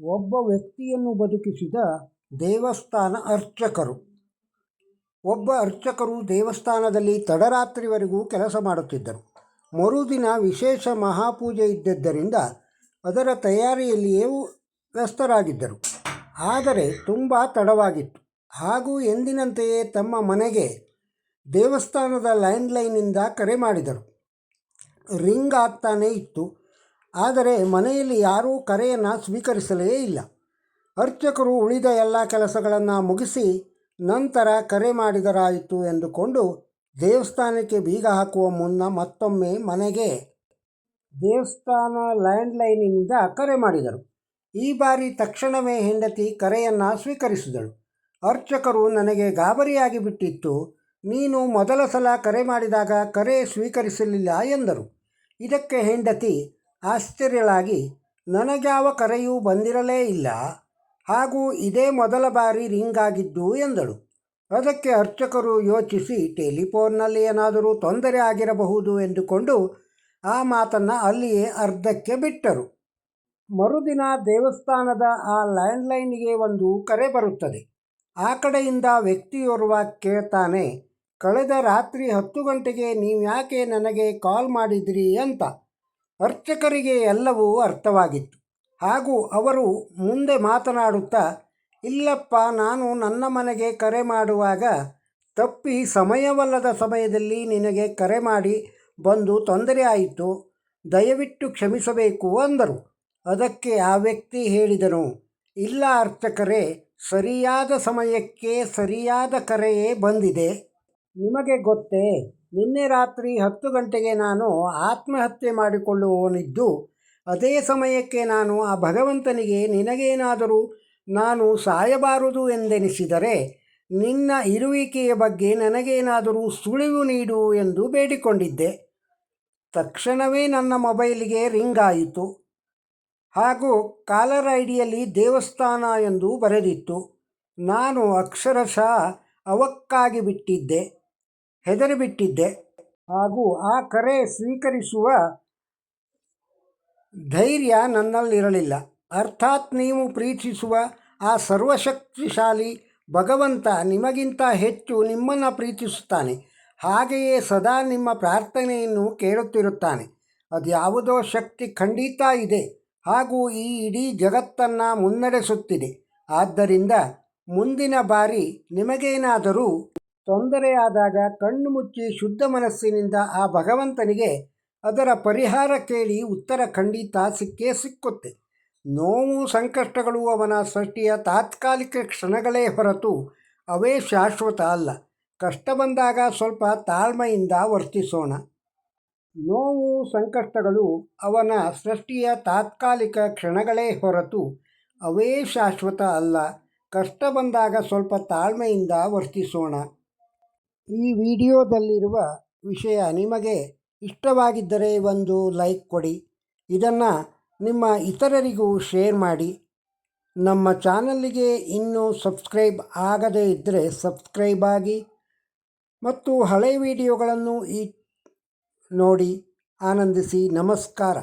ಒಬ್ಬ ವ್ಯಕ್ತಿಯನ್ನು ಬದುಕಿಸಿದ ದೇವಸ್ಥಾನ ಅರ್ಚಕರು. ಒಬ್ಬ ಅರ್ಚಕರು ದೇವಸ್ಥಾನದಲ್ಲಿ ತಡರಾತ್ರಿವರೆಗೂ ಕೆಲಸ ಮಾಡುತ್ತಿದ್ದರು. ಮರುದಿನ ವಿಶೇಷ ಮಹಾಪೂಜೆ ಇದ್ದದ್ದರಿಂದ ಅದರ ತಯಾರಿಯಲ್ಲಿಯೇ ವ್ಯಸ್ತರಾಗಿದ್ದರು. ಆದರೆ ತುಂಬ ತಡವಾಗಿತ್ತು. ಹಾಗೂ ಎಂದಿನಂತೆಯೇ ತಮ್ಮ ಮನೆಗೆ ದೇವಸ್ಥಾನದ ಲ್ಯಾಂಡ್ಲೈನಿಂದ ಕರೆ ಮಾಡಿದರು. ರಿಂಗ್ ಆಗ್ತಾನೇ ಇತ್ತು. ಆದರೆ ಮನೆಯಲ್ಲಿ ಯಾರೂ ಕರೆಯನ್ನು ಸ್ವೀಕರಿಸಲೇ ಇಲ್ಲ. ಅರ್ಚಕರು ಉಳಿದ ಎಲ್ಲ ಕೆಲಸಗಳನ್ನು ಮುಗಿಸಿ ನಂತರ ಕರೆ ಮಾಡಿದರಾಯಿತು ಎಂದುಕೊಂಡು ದೇವಸ್ಥಾನಕ್ಕೆ ಬೀಗ ಹಾಕುವ ಮುನ್ನ ಮತ್ತೊಮ್ಮೆ ಮನೆಗೆ ದೇವಸ್ಥಾನ ಲ್ಯಾಂಡ್ಲೈನಿನಿಂದ ಕರೆ ಮಾಡಿದರು. ಈ ಬಾರಿ ತಕ್ಷಣವೇ ಹೆಂಡತಿ ಕರೆಯನ್ನು ಸ್ವೀಕರಿಸಿದಳು. ಅರ್ಚಕರು ನನಗೆ ಗಾಬರಿಯಾಗಿ ಬಿಟ್ಟಿತ್ತು. ನೀನು ಮೊದಲ ಸಲ ಕರೆ ಮಾಡಿದಾಗ ಕರೆ ಸ್ವೀಕರಿಸಲಿಲ್ಲ ಎಂದರು. ಇದಕ್ಕೆ ಹೆಂಡತಿ ಆಶ್ಚರ್ಯಳಾಗಿ, ನನಗ್ಯಾವ ಕರೆಯೂ ಬಂದಿರಲೇ ಇಲ್ಲ. ಹಾಗೂ ಇದೇ ಮೊದಲ ಬಾರಿ ರಿಂಗ್ ಆಗಿದ್ದು ಎಂದಳು. ಅದಕ್ಕೆ ಅರ್ಚಕರು ಯೋಚಿಸಿ, ಟೆಲಿಫೋನ್ನಲ್ಲಿ ಏನಾದರೂ ತೊಂದರೆ ಆಗಿರಬಹುದು ಎಂದುಕೊಂಡು ಆ ಮಾತನ್ನು ಅಲ್ಲಿಯೇ ಅರ್ಧಕ್ಕೆ ಬಿಟ್ಟರು. ಮರುದಿನ ದೇವಸ್ಥಾನದ ಆ ಲ್ಯಾಂಡ್ಲೈನ್ಗೆ ಒಂದು ಕರೆ ಬರುತ್ತದೆ. ಆ ಕಡೆಯಿಂದ ವ್ಯಕ್ತಿಯೋರ್ವ ಕೇಳ್ತಾನೆ, ಕಳೆದ ರಾತ್ರಿ ಹತ್ತು ಗಂಟೆಗೆ ನೀವು ಯಾಕೆ ನನಗೆ ಕಾಲ್ ಮಾಡಿದ್ರಿ? ಅಂತ. ಅರ್ಚಕರಿಗೆ ಎಲ್ಲವೂ ಅರ್ಥವಾಗಿತ್ತು. ಹಾಗೂ ಅವರು ಮುಂದೆ ಮಾತನಾಡುತ್ತಾ, ಇಲ್ಲಪ್ಪ, ನಾನು ನನ್ನ ಮನೆಗೆ ಕರೆ ಮಾಡುವಾಗ ತಪ್ಪಿ ಸಮಯವಲ್ಲದ ಸಮಯದಲ್ಲಿ ನಿನಗೆ ಕರೆ ಮಾಡಿ ಬಂದು ತೊಂದರೆ ಆಯಿತು. ದಯವಿಟ್ಟು ಕ್ಷಮಿಸಬೇಕು ಅಂದರು. ಅದಕ್ಕೆ ಆ ವ್ಯಕ್ತಿ ಹೇಳಿದನು, ಇಲ್ಲ ಅರ್ಚಕರೇ, ಸರಿಯಾದ ಸಮಯಕ್ಕೆ ಸರಿಯಾದ ಕರೆಯೇ ಬಂದಿದೆ. ನಿಮಗೆ ಗೊತ್ತೇ ನಿನ್ನೆ ರಾತ್ರಿ ಹತ್ತು ಗಂಟೆಗೆ ನಾನು ಆತ್ಮಹತ್ಯೆ ಮಾಡಿಕೊಳ್ಳುವವನಿದ್ದು, ಅದೇ ಸಮಯಕ್ಕೆ ನಾನು ಆ ಭಗವಂತನಿಗೆ ನಿನಗೇನಾದರೂ ನಾನು ಸಾಯಬಾರದು ಎಂದೆನಿಸಿದರೆ, ನಿನ್ನ ಇರುವಿಕೆಯ ಬಗ್ಗೆ ನನಗೇನಾದರೂ ಸುಳಿವು ನೀಡು ಎಂದು ಬೇಡಿಕೊಂಡಿದ್ದೆ. ತಕ್ಷಣವೇ ನನ್ನ ಮೊಬೈಲಿಗೆ ರಿಂಗ್ ಆಯಿತು. ಹಾಗೂ ಕಾಲರ್ ಐಡಿಯಲ್ಲಿ ದೇವಸ್ಥಾನ ಎಂದು ಬರೆದಿತ್ತು. ನಾನು ಅಕ್ಷರಶಃ ಅವಕ್ಕಾಗಿ ಬಿಟ್ಟಿದ್ದೆ. ಹೆದರಿಬಿಟ್ಟಿದ್ದೆ. ಹಾಗೂ ಆ ಕರೆ ಸ್ವೀಕರಿಸುವ ಧೈರ್ಯ ನನ್ನಲ್ಲಿರಲಿಲ್ಲ. ಅರ್ಥಾತ್ ನೀವು ಪ್ರೀತಿಸುವ ಆ ಸರ್ವಶಕ್ತಿಶಾಲಿ ಭಗವಂತ ನಿಮಗಿಂತ ಹೆಚ್ಚು ನಿಮ್ಮನ್ನು ಪ್ರೀತಿಸುತ್ತಾನೆ. ಹಾಗೆಯೇ ಸದಾ ನಿಮ್ಮ ಪ್ರಾರ್ಥನೆಯನ್ನು ಕೇಳುತ್ತಿರುತ್ತಾನೆ. ಅದ್ಯಾವುದೋ ಶಕ್ತಿ ಖಂಡಿತ ಇದೆ. ಹಾಗೂ ಈ ಇಡೀ ಜಗತ್ತನ್ನು ಮುನ್ನಡೆಸುತ್ತಿದೆ. ಆದ್ದರಿಂದ ಮುಂದಿನ ಬಾರಿ ನಿಮಗೇನಾದರೂ ತೊಂದರೆಯಾದಾಗ ಕಣ್ಣು ಮುಚ್ಚಿ ಶುದ್ಧ ಮನಸ್ಸಿನಿಂದ ಆ ಭಗವಂತನಿಗೆ ಅದರ ಪರಿಹಾರ ಕೇಳಿ ಉತ್ತರ ಖಂಡಿತ ಸಿಕ್ಕೇ ಸಿಕ್ಕುತ್ತೆ. ನೋವು ಸಂಕಷ್ಟಗಳು ಅವನ ಸೃಷ್ಟಿಯ ತಾತ್ಕಾಲಿಕ ಕ್ಷಣಗಳೇ ಹೊರತು ಅವೇ ಶಾಶ್ವತ ಅಲ್ಲ. ಕಷ್ಟ ಬಂದಾಗ ಸ್ವಲ್ಪ ತಾಳ್ಮೆಯಿಂದ ವರ್ತಿಸೋಣ. ನೋವು ಸಂಕಷ್ಟಗಳು ಅವನ ಸೃಷ್ಟಿಯ ತಾತ್ಕಾಲಿಕ ಕ್ಷಣಗಳೇ ಹೊರತು ಅವೇ ಶಾಶ್ವತ ಅಲ್ಲ. ಕಷ್ಟ ಬಂದಾಗ ಸ್ವಲ್ಪ ತಾಳ್ಮೆಯಿಂದ ವರ್ತಿಸೋಣ. ಈ ವಿಡಿಯೋದಲ್ಲಿರುವ ವಿಷಯ ನಿಮಗೆ ಇಷ್ಟವಾಗಿದ್ದರೆ ಒಂದು ಲೈಕ್ ಕೊಡಿ. ಇದನ್ನು ನಿಮ್ಮ ಇತರರಿಗೂ ಶೇರ್ ಮಾಡಿ. ನಮ್ಮ ಚಾನಲ್ಲಿಗೆ ಇನ್ನೂ ಸಬ್ಸ್ಕ್ರೈಬ್ ಆಗದೇ ಇದ್ದರೆ ಸಬ್ಸ್ಕ್ರೈಬ್ ಆಗಿ ಮತ್ತು ಹಳೆ ವಿಡಿಯೋಗಳನ್ನು ಈ ನೋಡಿ ಆನಂದಿಸಿ ನಮಸ್ಕಾರ.